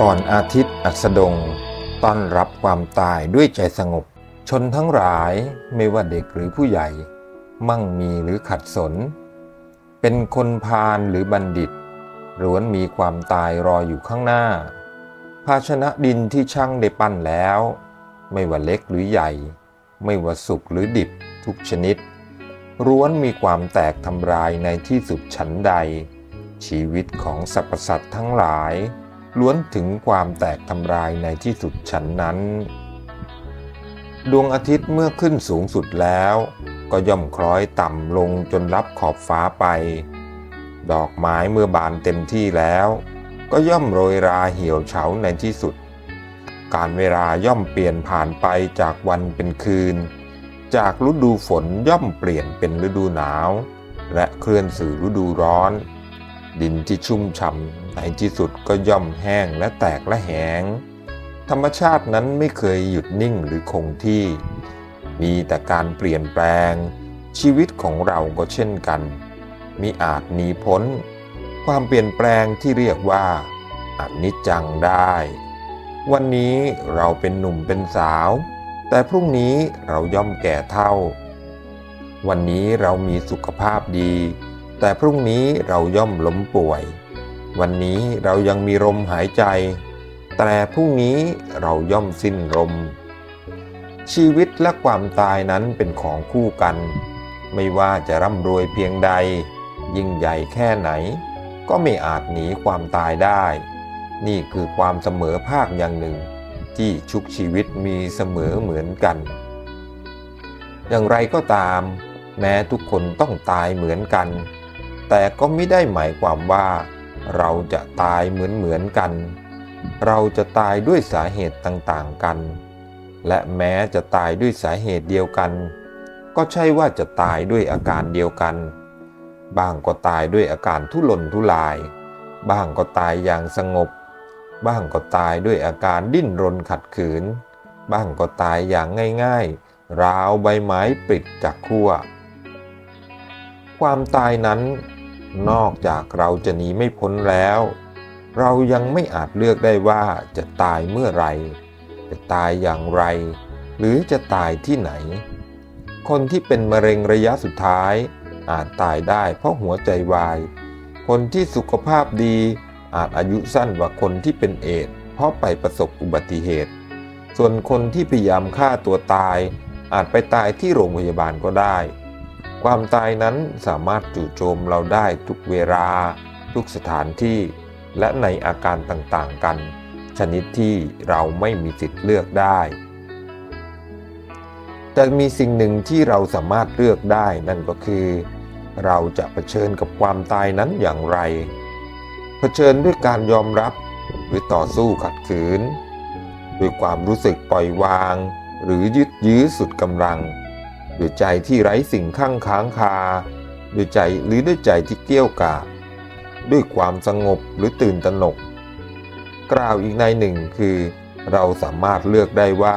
ก่อนอาทิตย์อัสดง ต้อนรับความตายด้วยใจสงบ ชนทั้งหลายไม่ว่าเด็กหรือผู้ใหญ่ มั่งมีหรือขัดสน เป็นคนพาลหรือบัณฑิตล้วนมีความตายรออยู่ข้างหน้า ภาชนะดินที่ช่างได้ปั้นแล้ว ไม่ว่าเล็กหรือใหญ่ ไม่ว่าสุกหรือดิบทุกชนิดร้วนมีความแตกทำลายในที่สุดฉันใด ชีวิตของสรรพสัตว์ทั้งหลาย ล้วนถึงความแตกทำลายในที่สุดฉันนั้น ดวงอาทิตย์เมื่อขึ้นสูงสุดแล้ว ก็ย่อมคล้อยต่ำลงจนรับขอบฟ้าไป ดอกไม้เมื่อบานเต็มที่แล้ว ก็ย่อมโรยราเหี่ยวเฉาในที่สุด การเวลาย่อมเปลี่ยนผ่านไปจากวันเป็นคืน จากฤดูฝนย่อมเปลี่ยนเป็นฤดูหนาว และเคลื่อนสู่ฤดูร้อน ดินที่ชุ่มฉ่ำในที่สุดก็ย่อมแห้งและแตกและแหง ธรรมชาตินั้นไม่เคยหยุดนิ่งหรือคงที่ มีแต่การเปลี่ยนแปลง ชีวิตของเราก็เช่นกัน มิอาจหนีพ้น ความเปลี่ยนแปลงที่เรียกว่าอนิจจังได้ วันนี้เราเป็นหนุ่มเป็นสาว แต่พรุ่งนี้เราย่อมแก่เท่า วันนี้เรามีสุขภาพดี แต่พรุ่งนี้เราย่อมล้มป่วย วันนี้เรายังมีลมหายใจ แต่พรุ่งนี้เราย่อมสิ้นลม ชีวิตและความตายนั้นเป็นของคู่กัน ไม่ว่าจะร่ำรวยเพียงใด ยิ่งใหญ่แค่ไหน ก็ไม่อาจหนีความตายได้ นี่คือความเสมอภาคอย่างหนึ่ง ที่ชุกชีวิตมีเสมอเหมือนกัน อย่างไรก็ตาม แม้ทุกคนต้องตายเหมือนกัน แต่ก็ไม่ได้หมายความว่า เราจะตายเหมือนเหมือนกัน เราจะตายด้วยสาเหตุต่างๆกัน และแม้จะตายด้วยสาเหตุเดียวกัน ก็ใช่ว่าจะตายด้วยอาการเดียวกัน บ้างก็ตายด้วยอาการทุรนทุราย บ้างก็ตายอย่างสงบ บ้างก็ตายด้วยอาการดิ้นรนขัดขืน บ้างก็ตายอย่างง่ายๆ ราวใบไม้ปลิดจากขั้วความตายนั้น นอกจากเราจะหนีไม่พ้นแล้ว เรายังไม่อาจเลือกได้ว่าจะตายเมื่อไหรจะตายอย่างไร หรือจะตายที่ไหน คนที่เป็นมะเร็งระยะสุดท้าย อาจตายได้เพราะหัวใจวาย คนที่สุขภาพดีอาจอายุสั้นกว่าคนที่เป็นเอดเพราะไปประสบอุบัติเหตุ ส่วนคนที่พยายามฆ่าตัวตาย อาจไปตายที่โรงพยาบาลก็ได้ ความตายนั้นสามารถจู่โจมเราได้ทุกเวลา ทุกสถานที่ และในอาการต่างๆกัน ชนิดที่เราไม่มีสิทธิ์เลือกได้ แต่มีสิ่งหนึ่งที่เราสามารถเลือกได้นั่นก็คือ เราจะเผชิญกับความตายนั้นอย่างไร เผชิญด้วยการยอมรับหรือต่อสู้ขัดขืน ด้วยความรู้สึกปล่อยวาง หรือยึดยื้อสุดกำลัง ด้วยใจที่ไร้สิ่งข้างค้างคาด้วยใจหรือด้วยใจที่เกี้ยวกาดด้วยความสงบหรือตื่นตระหนก กล่าวอีกในหนึ่งคือ เราสามารถเลือกได้ว่า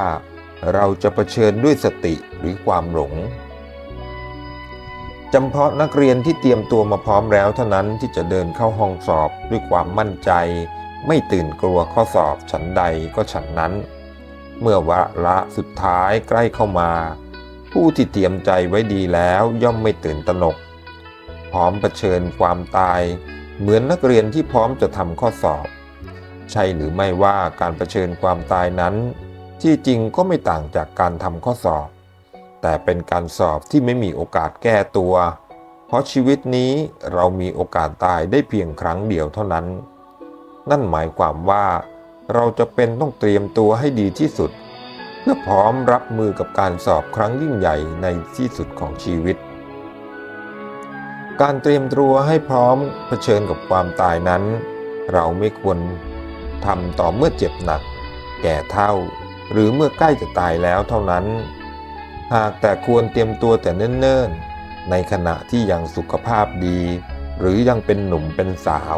เราจะะเผชิญด้วยสติหรือความหลงจำเพาะนักเรียนที่เตรียมตัวมาพร้อมแล้วเท่านั้นที่จะเดินเข้าห้องสอบด้วยความมั่นใจ ไม่ตื่นกลัวข้อสอบฉันใดก็ฉันนั้น เมื่อวาระสุดท้ายใกล้เข้ามา ผู้ที่เตรียมใจไว้ดีแล้วย่อมไม่ตื่นตระหนก พร้อมเผชิญความตาย เหมือนนักเรียนที่พร้อมจะทำข้อสอบ ใช่หรือไม่ว่าการเผชิญความตายนั้น ที่จริงก็ไม่ต่างจากการทำข้อสอบ แต่เป็นการสอบที่ไม่มีโอกาสแก้ตัว เพราะชีวิตนี้เรามีโอกาสตายได้เพียงครั้งเดียวเท่านั้น นั่นหมายความว่า เราจะเป็นต้องเตรียมตัวให้ดีที่สุด เพื่อพร้อมรับมือกับการสอบครั้งยิ่งใหญ่ในที่สุดของชีวิต การเตรียมตัวให้พร้อมเผชิญกับความตายนั้น เราไม่ควรทำต่อเมื่อเจ็บหนัก แก่เท่า หรือเมื่อใกล้จะตายแล้วเท่านั้น หากแต่ควรเตรียมตัวแต่เนิ่นๆ ในขณะที่ยังสุขภาพดี หรือยังเป็นหนุ่มเป็นสาว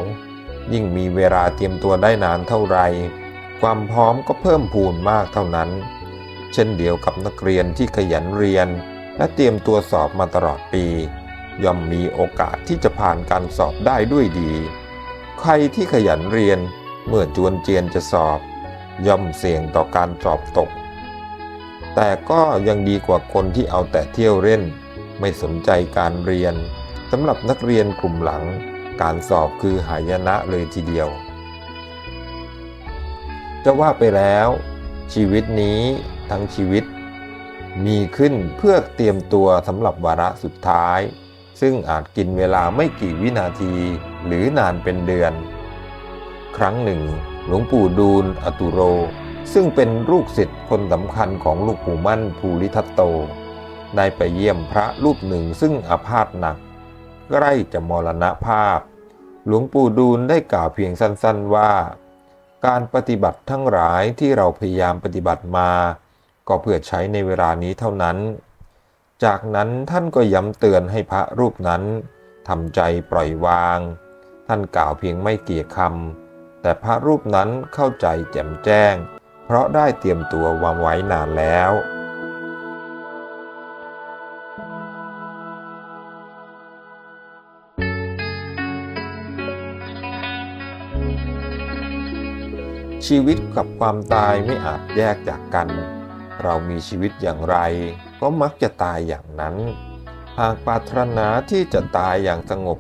ยิ่งมีเวลาเตรียมตัวได้นานเท่าไรความพร้อมก็เพิ่มพูนมากเท่านั้น เช่นเดียวกับนักเรียนที่ขยันเรียน และเตรียมตัวสอบมาตลอดปี ย่อมมีโอกาสที่จะผ่านการสอบได้ด้วยดี ใครที่ขยันเรียนเมื่อจวนเจียนจะสอบ ย่อมเสี่ยงต่อการสอบตก แต่ก็ยังดีกว่าคนที่เอาแต่เที่ยวเล่น ไม่สนใจการเรียนสำหรับนักเรียนกลุ่มหลัง การสอบคือหายนะเลยทีเดียว จะว่าไปแล้ว ชีวิตนี้ ทั้งชีวิต มีขึ้นเพื่อเตรียมตัวสำหรับวาระสุดท้าย ซึ่งอาจกินเวลาไม่กี่วินาทีหรือนานเป็นเดือน ครั้งหนึ่ง หลวงปู่ดูลอตุโร ซึ่งเป็นลูกศิษย์คนสำคัญของหลูกปู่มั่นภูริทัตโต ได้ไปเยี่ยมพระรูปหนึ่งซึ่งอาพาธหนัก ใกล้จะมรณภาพ หลวงปู่ดูลได้กล่าวเพียงสั้น ๆว่าการปฏิบัติทั้งหลายที่เราพยายามปฏิบัติมา ก็เพื่อใช้ในเวลานี้เท่านั้น จากนั้นท่านก็ย้ำเตือนให้พระรูปนั้นทำใจปล่อยวาง ท่านกล่าวเพียงไม่เกี่ยคำแต่พระรูปนั้นเข้าใจแจ่มแจ้ง เพราะได้เตรียมตัววางไว้นานแล้วชีวิตกับความตายไม่อาจแยกจากกัน เรามีชีวิตอย่างไร ก็มักจะตายอย่างนั้น หากปรารถนาที่จะตายอย่างสงบ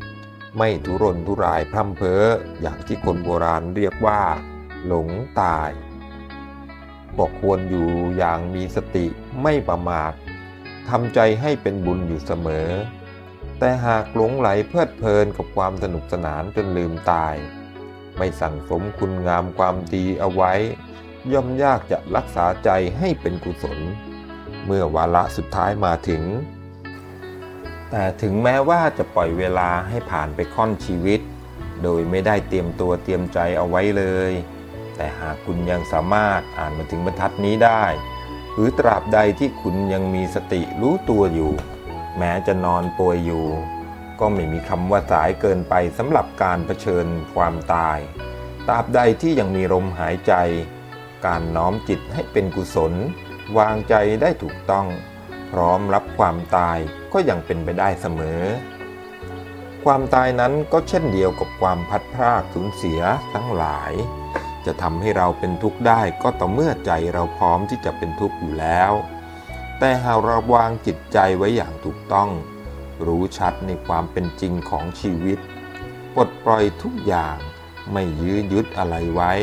ไม่ทุรนทุรายพร่ำเพ้ออย่างที่คนโบราณเรียกว่า หลงตายก็ควรอยู่อย่างมีสติไม่ประมาททำใจให้เป็นบุญอยู่เสมอ แต่หากหลงไหลเพลิดเพลินกับความสนุกสนานจนลืมตาย ไม่สั่งสมคุณงามความดีเอาไว้ ย่อมยากจะรักษาใจให้เป็นกุศล เมื่อวาระสุดท้ายมาถึง แต่ถึงแม้ว่าจะปล่อยเวลาให้ผ่านไปค่อนชีวิต โดยไม่ได้เตรียมตัวเตรียมใจเอาไว้เลย แต่หากคุณยังสามารถอ่านมาถึงบรรทัดนี้ได้ หรือตราบใดที่คุณยังมีสติรู้ตัวอยู่ แม้จะนอนป่วยอยู่ ก็ไม่มีคำว่าสายเกินไปสำหรับการเผชิญความตายตราบใดที่ยังมีลมหายใจ การน้อมจิตให้เป็นกุศล วางใจได้ถูกต้อง พร้อมรับความตายก็ยังเป็นไปได้เสมอ ความตายนั้นก็เช่นเดียวกับความพัดพรากสูญเสียทั้งหลาย จะทำให้เราเป็นทุกข์ได้ก็ต่อเมื่อใจเราพร้อมที่จะเป็นทุกข์อยู่แล้ว แต่หากเราวางจิตใจไว้อย่างถูกต้อง รู้ชัดในความเป็นจริงของชีวิต ปลดปล่อยทุกอย่างไม่ยื้อยุดอะไรไว้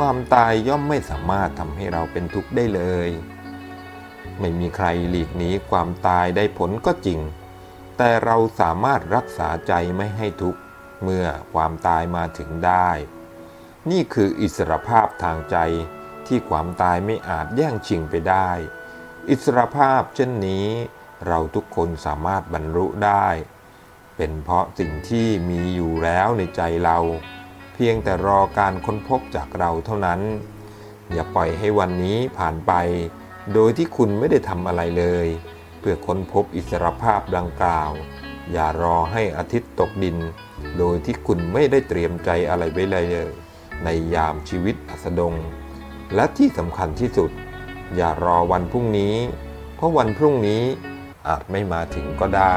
ความตายย่อมไม่สามารถทำให้เราเป็นทุกข์ได้เลย ไม่มีใครหลีกหนีความตายได้ผลก็จริง แต่เราสามารถรักษาใจไม่ให้ทุกข์เมื่อความตายมาถึงได้ นี่คืออิสรภาพทางใจที่ความตายไม่อาจแย่งชิงไปได้ อิสรภาพเช่นนี้เราทุกคนสามารถบรรลุได้ เป็นเพราะสิ่งที่มีอยู่แล้วในใจเรา เพียงแต่รอการค้นพบจากเราเท่านั้น อย่าปล่อยให้วันนี้ผ่านไป โดยที่คุณไม่ได้ทำอะไรเลย เพื่อค้นพบอิสรภาพดังกล่าว อย่ารอให้อาทิตย์ตกดิน โดยที่คุณไม่ได้เตรียมใจอะไรไว้เลย ในยามชีวิตอัสดง และที่สำคัญที่สุด อย่ารอวันพรุ่งนี้ เพราะวันพรุ่งนี้อาจไม่มาถึงก็ได้